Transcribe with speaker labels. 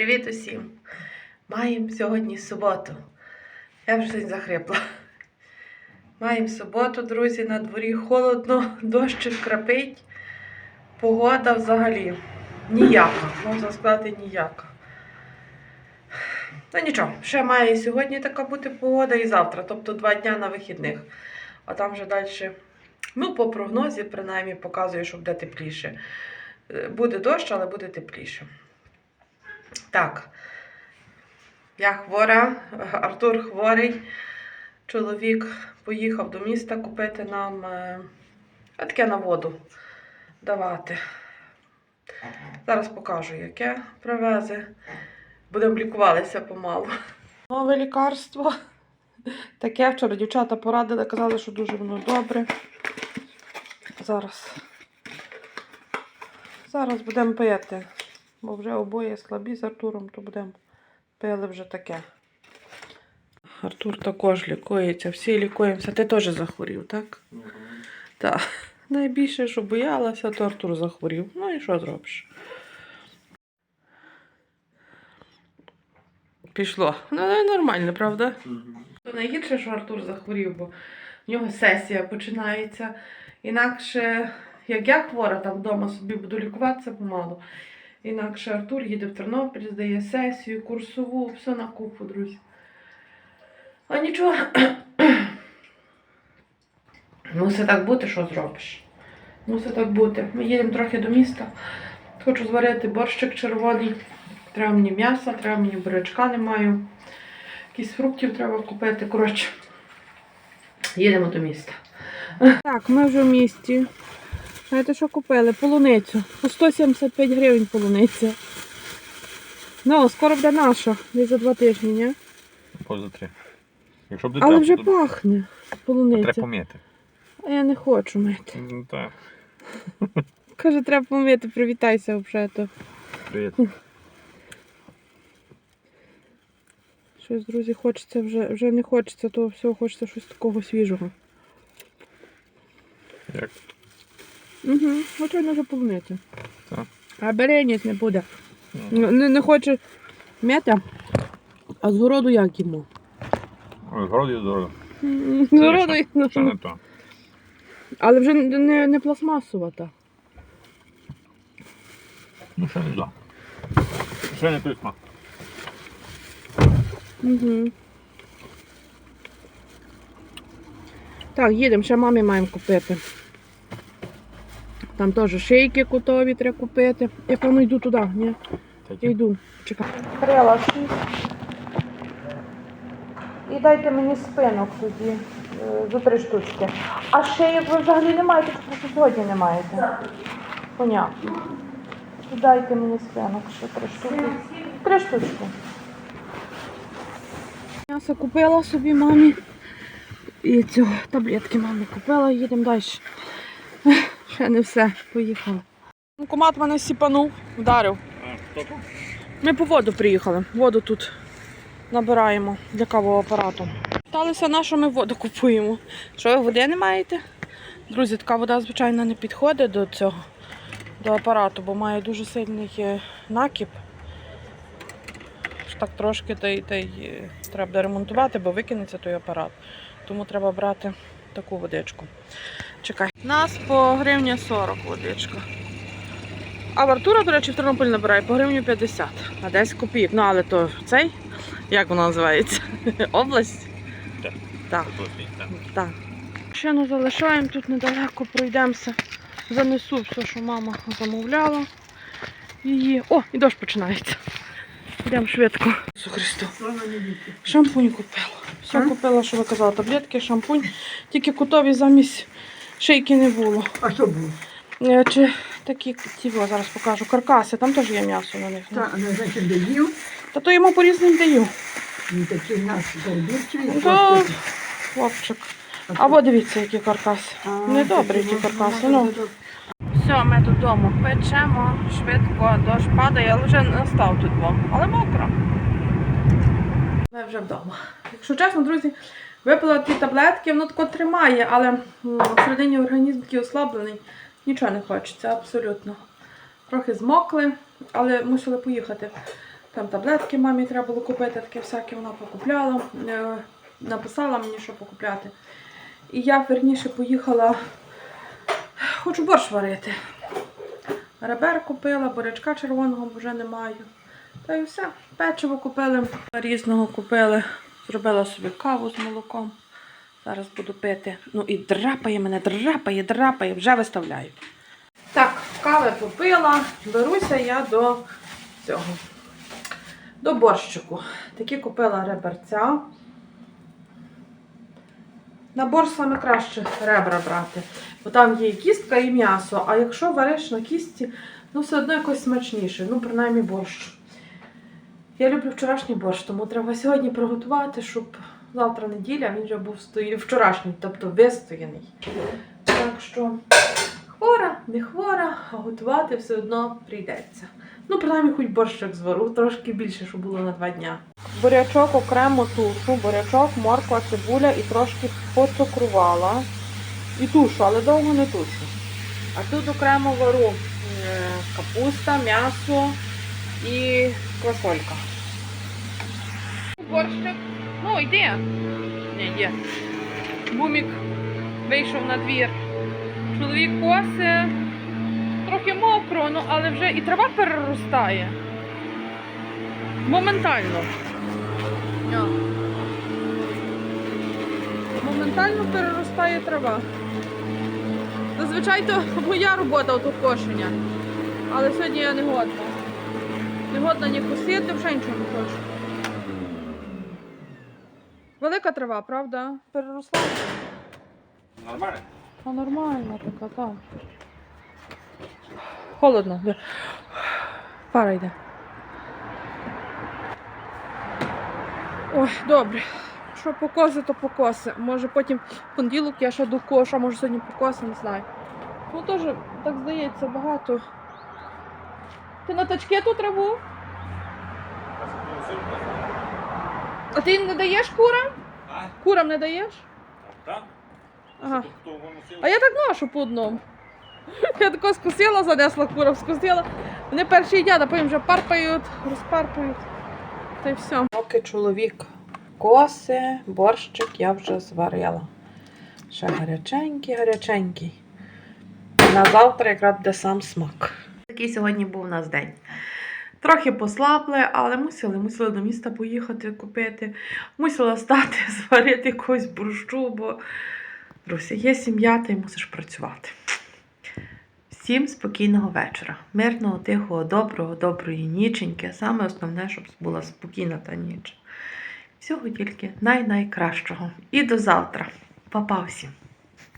Speaker 1: Привіт усім! Маємо сьогодні суботу. Я вже сьогодні захрипла. Маємо суботу, друзі, на дворі холодно, дощик крапить. Погода взагалі ніяка, можна сказати, ніяка. Ну нічого, ще має сьогодні така бути погода, і завтра, тобто два дня на вихідних. А там вже далі, ну, по прогнозі, принаймні, показує, що буде тепліше. Е, Буде дощ, але буде тепліше. Так. Я хвора, Артур хворий. Чоловік поїхав до міста купити нам е, таке на воду давати. Зараз покажу, яке привезе. Будемо лікувалися помалу. Нове лікарство. Таке вчора дівчата порадили, казали, що дуже воно добре. Зараз. Зараз будемо пити. Бо вже обоє слабі з Артуром, то будемо пили вже таке. Артур також лікується, всі лікуємося. Ти теж захворів, так? Так. Найбільше, що боялася, то Артур захворів. Ну і що зробиш? Пішло. Ну, ну, нормально, правда? Найгірше, що Артур захворів, бо в нього сесія починається. Інакше, як я хвора там вдома собі буду лікуватися помалу. Інакше Артур їде в Тернопіль, здає сесію, курсову, все на купу, друзі. А нічого. Мусить так бути, що зробиш. Мусить так бути. Ми їдемо трохи до міста. Хочу зварити борщик червоний. Треба мені м'яса, треба мені бурячка не маю. Якісь фруктів треба купити. Коротше, їдемо до міста. Так, ми вже в місті. Знаєте, що купили? Полуницю. По 175 гривень полуниця. Ну, скоро буде наша. Десь за два тижні, ні?
Speaker 2: Поза три. Якщо б
Speaker 1: Але вже
Speaker 2: то
Speaker 1: пахне
Speaker 2: треба помити.
Speaker 1: А я не хочу мити.
Speaker 2: Ну так,
Speaker 1: Каже, треба помити, привітайся взагалі. то.
Speaker 2: привіт.
Speaker 1: Щось, друзі, хочеться вже, вже не хочеться, то всього хочеться щось такого свіжого.
Speaker 2: Як?
Speaker 1: Угу, звичайно, вже полуниця.
Speaker 2: Так.
Speaker 1: А береність не буде.
Speaker 2: Ну,
Speaker 1: Не, не хоче м'яти, а з городу як їмо?
Speaker 2: Ой, Городі дорого.
Speaker 1: М, З городу,
Speaker 2: Ще не то.
Speaker 1: але вже не, не, пластмасова та.
Speaker 2: Ну, ще не то. Ще не той смак.
Speaker 1: Угу. Так, їдемо, ще мамі маємо купити. Там теж шийки кутові треба купити. Я певно йду туди, ні? Я йду. Чекай. Крила І дайте мені спинок тоді е, за три штучки. А шиїк ви взагалі не маєте, чи сьогодні не маєте? Понятно. І дайте мені спинок ще три штуки. Три штучки. М'ясо купила собі мамі. І цю таблетки мамі купила, їдемо далі. Ще не все, поїхали. Кумат мене сіпанув, вдарив. Ми по воду приїхали. Воду тут набираємо для кавового апарату. Сталося на що ми воду купуємо. Що ви води не маєте? Друзі, така вода, звичайно, не підходить до цього до апарату, бо має дуже сильний е, накіп. Так трошки та й, та й е, треба ремонтувати, бо викинеться той апарат. Тому треба брати таку водичку. Чекай. Нас по гривня 40 водичка. А в Артура, до речі, в Тернопіль набирає по гривню 50, а 10 копійок. Ну, але то цей, як воно називається? Область?
Speaker 2: Так.
Speaker 1: Так,
Speaker 2: так.
Speaker 1: так. Ще не залишаємо, тут недалеко пройдемося. Занесу все, що мама замовляла. Її. О, і дощ починається. Йдемо швидко. Христу. Шампунь купила. Все купила, що ви казали, таблетки, шампунь. Тільки кутові замість шийки не було.
Speaker 3: А що було?
Speaker 1: Е, Чи такі ті, зараз покажу, каркаси, там теж є м'ясо на них. ну.
Speaker 3: Та, ну, значить, доїв,
Speaker 1: Та то йому по різним даю.
Speaker 3: він такий в нас горбівчий.
Speaker 1: То хлопчик. Або дивіться, які каркаси. Недобрі ті каркаси. Ну. Все, ми додому печемо, швидко, дощ падає, але вже настав тут вам. Але мокро. Ми вже вдома. Якщо чесно, друзі, випила ті таблетки, воно тако тримає, але всередині організм такий ослаблений. Нічого не хочеться, абсолютно. Трохи змокли, але мусили поїхати Там таблетки мамі треба було купити, таке всяке вона покупляла. Е, Написала мені, що покупляти. І я верніше поїхала. Хочу борщ варити. Ребер купила, бурячка червоного вже не маю. Та й все. Печиво купили, різного купили. Зробила собі каву з молоком. Зараз буду пити. Ну і драпає мене, драпає, драпає, вже виставляю. Так, кави попила. Беруся я до цього. До борщику. Такі купила реберця. На борщ саме краще ребра брати. Бо там є і кістка, і м'ясо. А якщо вариш на кісті, ну все одно якось смачніше. Ну, принаймні борщ. Я люблю вчорашній борщ, тому треба сьогодні приготувати, щоб завтра неділя він вже був стої... вчорашній, тобто вистояний. Так що хвора, не хвора, а готувати все одно прийдеться. Ну, принаймні, хоч борщик звару, трошки більше, щоб було на два дня. Бурячок окремо тушу, бурячок, морква, цибуля і трошки поцукрувала. І тушу, але довго не тушу. А тут окремо вару е, капуста, м'ясо і квасолька. Борщик. Ну, йди. Ні, є. Бумік вийшов на двір. Чоловік косе. Трохи мокро, ну, але вже і трава переростає. Моментально. Моментально переростає трава. Зазвичай то моя робота тут кошення. Але сьогодні я не годна. Не годна ні косити, вже нічого не хочу. Велика трава, правда? Переросла.
Speaker 2: Нормально?
Speaker 1: А нормально така, так. Холодно. Пара йде. Ой, добре. Що покоси, то покоси. Може потім в понеділок я ще до коша, може сьогодні покоси, не знаю. Ну теж, так здається, багато. Ти на тачки ту траву? А ти не даєш курам?
Speaker 2: А?
Speaker 1: Курам не даєш?
Speaker 2: Так?
Speaker 1: Ага. А я так ношу по одному. Я тако скусила, занесла курам, скусила. Вони перші їдять, а потім вже парпають, розпарпають. Та й все. Поки чоловік коси, борщик я вже зварила. Ще гаряченький, гаряченький. На завтра якраз буде сам смак. Такий сьогодні був у нас день. Трохи послабли, але мусили, мусили до міста поїхати купити. Мусила стати, зварити якогось борщу, бо Друзі, є сім'я, ти мусиш працювати. Всім спокійного вечора. Мирного, тихого, доброго, доброї ніченьки. Саме основне, щоб була спокійна та ніч. Всього тільки най-найкращого. І до завтра. Па-па всім!